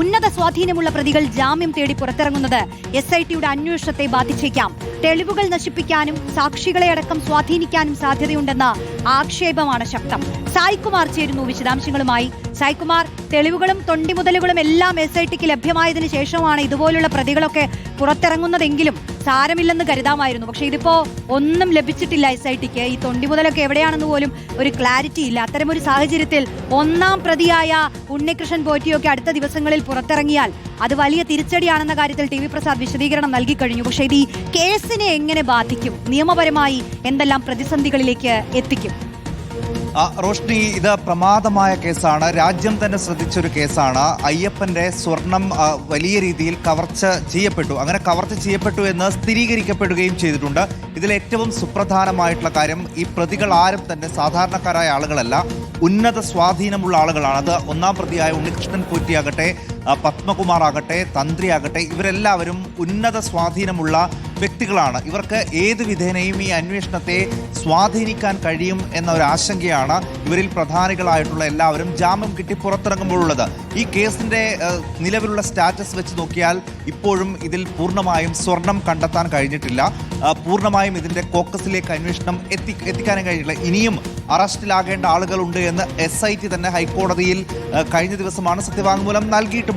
ഉന്നത സ്വാധീനമുള്ള പ്രതികൾ ജാമ്യം തേടി പുറത്തിറങ്ങുന്നത് എസ് ഐ ടിയുടെ അന്വേഷണത്തെ ബാധിച്ചേക്കാം. തെളിവുകൾ നശിപ്പിക്കാനും സാക്ഷികളെ അടക്കം സ്വാധീനിക്കാനും സാധ്യതയുണ്ടെന്ന ആക്ഷേപമാണ് ശക്തം. സായികുമാർ ചേരുന്നു വിശദാംശങ്ങളുമായി സായ്കുമാർ തെളിവുകളും തൊണ്ടിമുതലുകളും എല്ലാം എസ് ഐ ടിക്ക് ലഭ്യമായതിനു ശേഷമാണ് ഇതുപോലുള്ള പ്രതികളൊക്കെ പുറത്തിറങ്ങുന്നതെങ്കിലും സാരമില്ലെന്ന് കരുതാമായിരുന്നു. പക്ഷെ ഇതിപ്പോ ഒന്നും ലഭിച്ചിട്ടില്ല എസ് ഐ ടിക്ക് ഈ തൊണ്ടിമുതലൊക്കെ എവിടെയാണെന്ന് പോലും ഒരു ക്ലാരിറ്റി ഇല്ല. അത്തരമൊരു സാഹചര്യത്തിൽ ഒന്നാം പ്രതിയായ ഉണ്ണികൃഷ്ണൻ പോറ്റിയൊക്കെ അടുത്ത ദിവസങ്ങളിൽ പുറത്തിറങ്ങിയാൽ അത് വലിയ തിരിച്ചടിയാണെന്ന കാര്യത്തിൽ ടി വി പ്രസാദ് വിശദീകരണം നൽകി കഴിഞ്ഞു. പക്ഷേ ഇത് ഈ കേസിനെ എങ്ങനെ ബാധിക്കും? നിയമപരമായി എന്തെല്ലാം പ്രതിസന്ധികളിലേക്ക് എത്തിക്കും? റോഷ്നി ഇത് പ്രമാദമായ കേസാണ്. രാജ്യം തന്നെ ശ്രദ്ധിച്ചൊരു കേസാണ്. അയ്യപ്പന്റെ സ്വർണം വലിയ രീതിയിൽ കവർച്ച ചെയ്യപ്പെട്ടു. അങ്ങനെ കവർച്ച ചെയ്യപ്പെട്ടു എന്ന് സ്ഥിരീകരിക്കപ്പെടുകയും ചെയ്തിട്ടുണ്ട്. ഇതിൽ ഏറ്റവും സുപ്രധാനമായിട്ടുള്ള കാര്യം ഈ പ്രതികൾ ആരും തന്നെ സാധാരണക്കാരായ ആളുകളല്ല. ഉന്നത സ്വാധീനമുള്ള ആളുകളാണ്. അത് ഒന്നാം പ്രതിയായ ഉണ്ണികൃഷ്ണൻ പോറ്റിയാകട്ടെ ആ, പത്മകുമാർ ആകട്ടെ തന്ത്രിയാകട്ടെ ഇവരെല്ലാവരും ഉന്നത സ്വാധീനമുള്ള വ്യക്തികളാണ്. ഇവർക്ക് ഏത് വിധേനയും ഈ അന്വേഷണത്തെ സ്വാധീനിക്കാൻ കഴിയും എന്ന ഒരു ആശങ്കയാണ് ഇവരിൽ പ്രധാനികളായിട്ടുള്ള എല്ലാവരും ജാമ്യം കിട്ടി പുറത്തിറങ്ങുമ്പോഴുള്ളത്. ഈ കേസിന്റെ നിലവിലുള്ള സ്റ്റാറ്റസ് വെച്ച് നോക്കിയാൽ ഇപ്പോഴും ഇതിൽ പൂർണമായും സ്വർണം കണ്ടെത്താൻ കഴിഞ്ഞിട്ടില്ല. പൂർണമായും ഇതിന്റെ കോക്കസിലേക്ക് അന്വേഷണം എത്തി എത്തിക്കാനും കഴിഞ്ഞിട്ടില്ല. ഇനിയും അറസ്റ്റിലാകേണ്ട ആളുകളുണ്ട് എന്ന് എസ് ഐ ടി തന്നെ ഹൈക്കോടതിയിൽ കഴിഞ്ഞ ദിവസമാണ് സത്യവാങ്മൂലം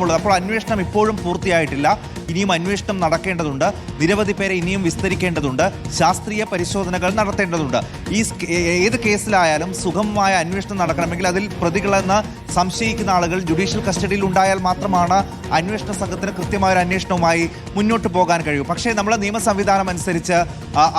നൽകിയിട്ടുമുള്ളത് അപ്പോൾ അന്വേഷണം ഇപ്പോഴും പൂർത്തിയായിട്ടില്ല. ഇനിയും അന്വേഷണം നടക്കേണ്ടതുണ്ട്. നിരവധി പേരെ ഇനിയും വിസ്തരിക്കേണ്ടതുണ്ട്. ശാസ്ത്രീയ പരിശോധനകൾ നടത്തേണ്ടതുണ്ട്. ഈ ഏത് കേസിലായാലും സുഗമമായ അന്വേഷണം നടക്കണമെങ്കിൽ അതിൽ പ്രതികളെന്ന് സംശയിക്കുന്ന ആളുകൾ ജുഡീഷ്യൽ കസ്റ്റഡിയിൽ ഉണ്ടായാൽ മാത്രമാണ് അന്വേഷണ സംഘത്തിന് കൃത്യമായ ഒരു അന്വേഷണവുമായി മുന്നോട്ട് പോകാൻ കഴിയൂ. പക്ഷേ നമ്മൾ നിയമ സംവിധാനം അനുസരിച്ച്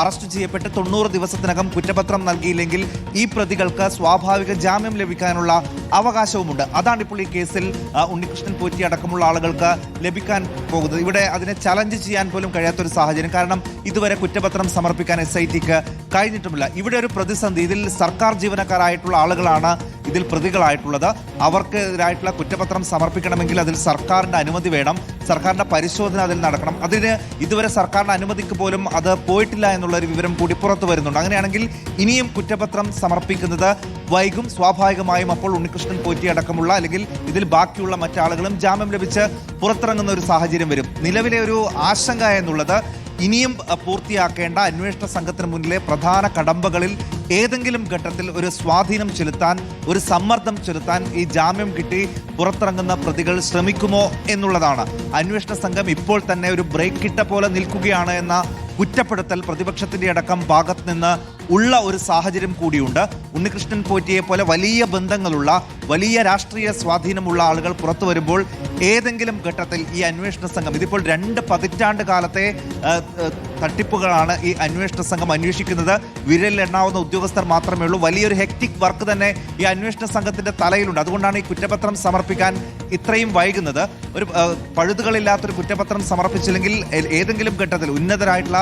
അറസ്റ്റ് ചെയ്യപ്പെട്ട് തൊണ്ണൂറ് ദിവസത്തിനകം കുറ്റപത്രം നൽകിയില്ലെങ്കിൽ ഈ പ്രതികൾക്ക് സ്വാഭാവിക ജാമ്യം ലഭിക്കാനുള്ള അവകാശവുമുണ്ട്. അതാണ് ഇപ്പോൾ ഈ കേസിൽ ഉണ്ണികൃഷ്ണൻ പോറ്റി അടക്കമുള്ള ആളുകൾക്ക് ലഭിക്കാൻ പോകുന്നത്. ഇവിടെ അതിനെ ചലഞ്ച് ചെയ്യാൻ പോലും കഴിയാത്തൊരു സാഹചര്യം. കാരണം ഇതുവരെ കുറ്റപത്രം സമർപ്പിക്കാൻ എസ് ഐ ടിക്ക് കഴിഞ്ഞിട്ടുമില്ല. ഇവിടെ ഒരു പ്രതിസന്ധി. ഇതിൽ സർക്കാർ ജീവനക്കാരായിട്ടുള്ള ആളുകളാണ് ഇതിൽ പ്രതികളായിട്ടുള്ളത്. അവർക്കെതിരായിട്ടുള്ള കുറ്റപത്രം സമർപ്പിക്കണമെങ്കിൽ അതിൽ സർക്കാരിന്റെ അനുമതി വേണം. സർക്കാരിന്റെ പരിശോധന അതിൽ നടക്കണം. അതിന് ഇതുവരെ സർക്കാരിന്റെ അനുമതിക്ക് പോലും അത് പോയിട്ടില്ല എന്നുള്ള ഒരു വിവരം കൂടി പുറത്തു വരുന്നുണ്ട്. അങ്ങനെയാണെങ്കിൽ ഇനിയും കുറ്റപത്രം സമർപ്പിക്കുന്നത് വൈകും സ്വാഭാവികമായും അപ്പോൾ ഉണ്ണികൃഷ്ണൻ പോറ്റി അടക്കമുള്ള അല്ലെങ്കിൽ ഇതിൽ ബാക്കിയുള്ള മറ്റാളുകളും ജാമ്യം ലഭിച്ച് പുറത്തിറങ്ങുന്ന ഒരു സാഹചര്യം വരും. നിലവിലെ ഒരു ആശങ്ക എന്നുള്ളത് ഇനിയും പൂർത്തിയാക്കേണ്ട അന്വേഷണ സംഘത്തിന് മുന്നിലെ പ്രധാന കടമ്പകളിൽ ഏതെങ്കിലും ഘട്ടത്തിൽ ഒരു സ്വാധീനം ചെലുത്താൻ ഒരു സമ്മർദ്ദം ചെലുത്താൻ ഈ ജാമ്യം കിട്ടി പുറത്തിറങ്ങുന്ന പ്രതികൾ ശ്രമിക്കുമോ എന്നുള്ളതാണ്. അന്വേഷണ സംഘം ഇപ്പോൾ തന്നെ ഒരു ബ്രേക്ക് കിട്ട പോലെ നിൽക്കുകയാണ് എന്ന കുറ്റപ്പെടുത്തൽ പ്രതിപക്ഷത്തിന്റെ അടക്കം ഭാഗത്ത് നിന്ന് ഉള്ള ഒരു സാഹചര്യം കൂടിയുണ്ട്. ഉണ്ണികൃഷ്ണൻ പോറ്റിയെ പോലെ വലിയ ബന്ധങ്ങളുള്ള വലിയ രാഷ്ട്രീയ സ്വാധീനമുള്ള ആളുകൾ പുറത്തു വരുമ്പോൾ ഏതെങ്കിലും ഘട്ടത്തിൽ ഈ അന്വേഷണ സംഘം ഇതിപ്പോൾ രണ്ട് പതിറ്റാണ്ട് കാലത്തെ തട്ടിപ്പുകളാണ് ഈ അന്വേഷണ സംഘം അന്വേഷിക്കുന്നത്. വിരലിലെണ്ണാവുന്ന ഉദ്യോഗസ്ഥർ മാത്രമേ ഉള്ളൂ. വലിയൊരു ഹെക്ടിക് വർക്ക് തന്നെ ഈ അന്വേഷണ സംഘത്തിന്റെ തലയിലുണ്ട്. അതുകൊണ്ടാണ് ഈ കുറ്റപത്രം സമർപ്പിക്കാൻ ഇത്രയും വൈകുന്നത്. ഒരു പഴുതുകളില്ലാത്തൊരു കുറ്റപത്രം സമർപ്പിച്ചില്ലെങ്കിൽ ഏതെങ്കിലും ഘട്ടത്തിൽ ഉന്നതരായിട്ടുള്ള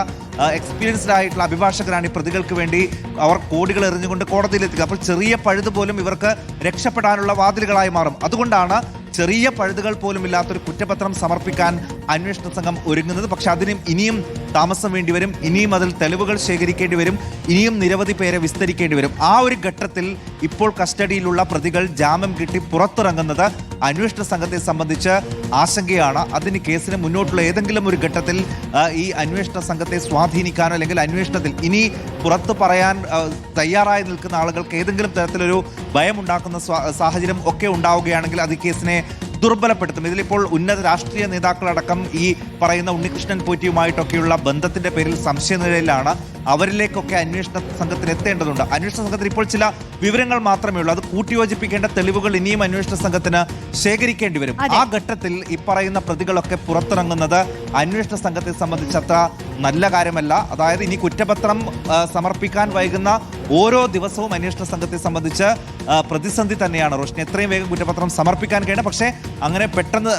എക്സ്പീരിയൻസ്ഡ് ആയിട്ടുള്ള അഭിഭാഷകരാണ് ഈ പ്രതികൾക്ക് വേണ്ടി അവർ കോടികൾ എറിഞ്ഞുകൊണ്ട് കോടതിയിലെത്തുക അപ്പോൾ ചെറിയ പഴുത് പോലും ഇവർക്ക് രക്ഷപ്പെടാനുള്ള വാതിലുകളായി മാറും. അതുകൊണ്ടാണ് ചെറിയ പഴുതുകൾ പോലും ഇല്ലാത്തൊരു കുറ്റപത്രം സമർപ്പിക്കാൻ അന്വേഷണ സംഘം ഒരുങ്ങുന്നത്. പക്ഷെ അതിനും ഇനിയും താമസം വേണ്ടി വരും. ഇനിയും അതിൽ തെളിവുകൾ ശേഖരിക്കേണ്ടി വരും. ഇനിയും നിരവധി പേരെ വിസ്തരിക്കേണ്ടി വരും. ആ ഒരു ഘട്ടത്തിൽ ഇപ്പോൾ കസ്റ്റഡിയിലുള്ള പ്രതികൾ ജാമ്യം കിട്ടി പുറത്തിറങ്ങുന്നത് അന്വേഷണ സംഘത്തെ സംബന്ധിച്ച് ആശങ്കയാണ്. അതിന് കേസിന് മുന്നോട്ടുള്ള ഏതെങ്കിലും ഒരു ഘട്ടത്തിൽ ഈ അന്വേഷണ സംഘത്തെ സ്വാധീനിക്കാനോ അല്ലെങ്കിൽ അന്വേഷണത്തിൽ ഇനി പുറത്തു പറയാൻ തയ്യാറായി നിൽക്കുന്ന ആളുകൾക്ക് ഏതെങ്കിലും തരത്തിലൊരു ഭയമുണ്ടാക്കുന്ന സാഹചര്യം ഒക്കെ ഉണ്ടാവുകയാണെങ്കിൽ അത് കേസിനെ ദുർബലപ്പെടുത്തും. ഇതിലിപ്പോൾ ഉന്നത രാഷ്ട്രീയ നേതാക്കളടക്കം ഈ പറയുന്ന ഉണ്ണികൃഷ്ണൻ പോറ്റിയുമായിട്ടൊക്കെയുള്ള ബന്ധത്തിന്റെ പേരിൽ സംശയനിലയിലാണ് അവരിലേക്കൊക്കെ അന്വേഷണ സംഘത്തിന് എത്തേണ്ടതുണ്ട്. അന്വേഷണ സംഘത്തിന് ഇപ്പോൾ ചില വിവരങ്ങൾ മാത്രമേ ഉള്ളൂ. അത് കൂട്ടിയോജിപ്പിക്കേണ്ട തെളിവുകൾ ഇനിയും അന്വേഷണ സംഘത്തിന് ശേഖരിക്കേണ്ടി വരും. ആ ഘട്ടത്തിൽ ഈ പറയുന്ന പ്രതികളൊക്കെ പുറത്തിറങ്ങുന്നത് അന്വേഷണ സംഘത്തെ സംബന്ധിച്ചത്ര നല്ല കാര്യമല്ല. അതായത് ഇനി കുറ്റപത്രം സമർപ്പിക്കാൻ വൈകുന്ന ഓരോ ദിവസവും അന്വേഷണ സംഘത്തെ സംബന്ധിച്ച് പ്രതിസന്ധി തന്നെയാണ് റോഷിനി. എത്രയും വേഗം കുറ്റപത്രം സമർപ്പിക്കാൻ കഴിയണം. പക്ഷേ അങ്ങനെ പെട്ടെന്ന്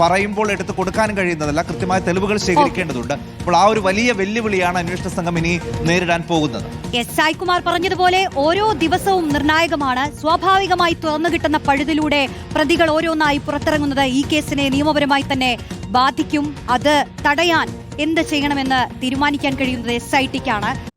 പറയുമ്പോൾ എടുത്ത് കൊടുക്കാനും കഴിയുന്നതല്ല. കൃത്യമായ തെളിവുകൾ ശേഖരിക്കേണ്ടതുണ്ട്. അപ്പോൾ ആ ഒരു വലിയ വെല്ലുവിളിയാണ് അന്വേഷണ സംഘം നേരിടാൻ പോകുന്നത്. എസ്. ഐ. കുമാർ പറഞ്ഞതുപോലെ ഓരോ ദിവസവും നിർണായകമാണ്. സ്വാഭാവികമായി തുറന്നു കിട്ടുന്ന പഴുതിലൂടെ പ്രതികൾ ഓരോന്നായി പുറത്തിറങ്ങുന്നത് ഈ കേസിനെ നിയമപരമായി തന്നെ ബാധിക്കും. അത് തടയാൻ എന്ത് ചെയ്യണമെന്ന് തീരുമാനിക്കാൻ കഴിയുന്നത് എസ്. ഐ. ടിക്കാണ്.